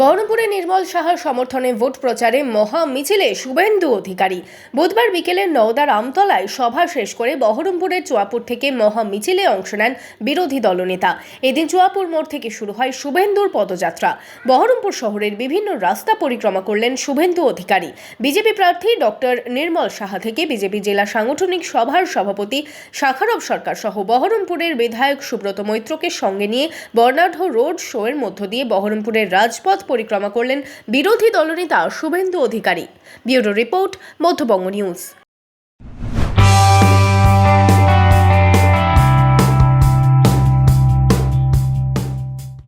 বহরমপুরে নির্মল সাহার সমর্থনে ভোট প্রচারে মহা মিছিলে শুভেন্দু অধিকারী। বুধবার বিকেলে নওদার আমতলায় সভা শেষ করে বহরমপুরের চুয়াপুর থেকে মহা মিছিলে অংশ নেন বিরোধী দলনেতা। এদিন চুয়াপুর মোড় থেকে শুরু হয় শুভেন্দুর পদযাত্রা। বহরমপুর শহরের বিভিন্ন রাস্তা পরিক্রমা করলেন শুভেন্দু অধিকারী। বিজেপি প্রার্থী ডক্টর নির্মল সাহা থেকে বিজেপি জেলা সাংগঠনিক সভার সভাপতি শাখারব সরকার সহ বহরমপুরের বিধায়ক সুব্রত মৈত্রকে সঙ্গে নিয়ে বর্ণাঢ্য রোড শো এর মধ্য দিয়ে বহরমপুরের রাজপথ পরিক্রমা করলেন বিরোধী দলনেতা Suvendu Adhikari. Bureau report Madhyabanga news.